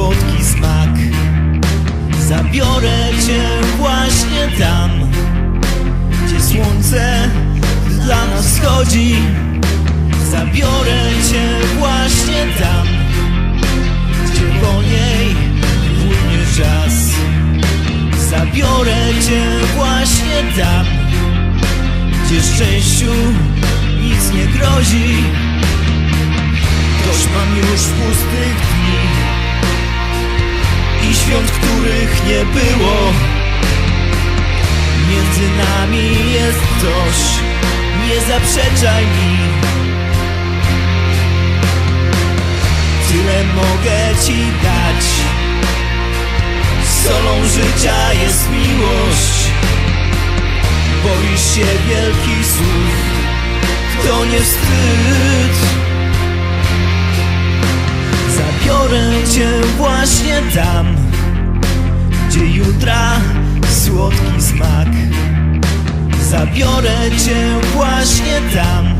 słodki smak. Zabiorę cię właśnie tam Gdzie słońce dla nas wschodzi. Zabiorę cię właśnie tam Gdzie po niej płynie czas. Zabiorę cię właśnie tam Gdzie szczęściu nic nie grozi. Dość mam już pustych dni świąt, których nie było. Między nami jest coś Nie zaprzeczaj mi. Tyle mogę ci dać. Solą życia jest miłość. Boisz się wielkich słów. To nie wstyd? Zabiorę cię właśnie tam Gdzie jutra słodki smak. Zabiorę cię właśnie tam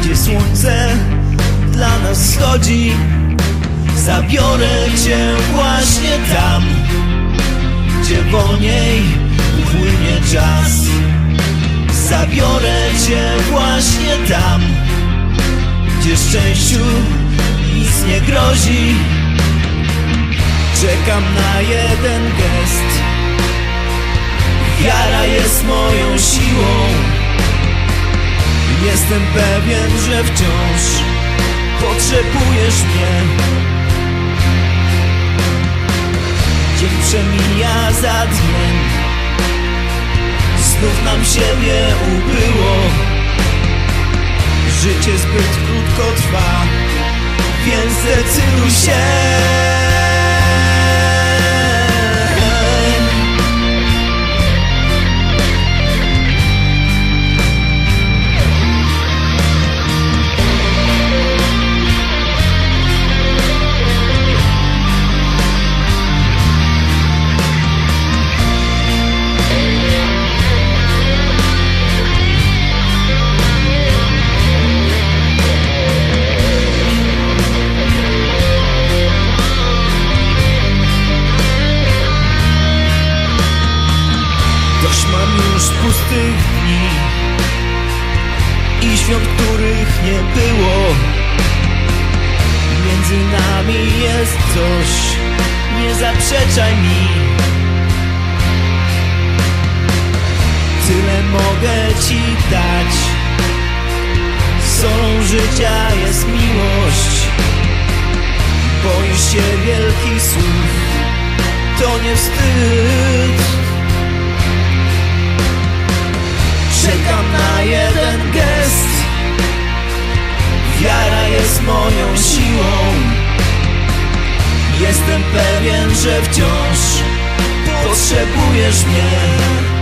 Gdzie słońce dla nas schodzi Zabiorę cię właśnie tam Gdzie wolniej płynie czas. Zabiorę cię właśnie tam Gdzie szczęściu nic nie grozi Czekam na jeden gest. Wiara jest moją siłą. Jestem pewien, że wciąż potrzebujesz mnie. Dzień przemija za dniem. Znów nam siebie ubyło. Życie zbyt krótko trwa Więc zdecyduj mam już pustych dni I świąt, których nie było. Między nami jest coś Nie zaprzeczaj mi. Tyle mogę ci dać. Solą życia jest miłość. Boisz się wielkich słów. To nie wstyd Czekam na jeden gest. Wiara jest moją siłą. Jestem pewien, że wciąż potrzebujesz mnie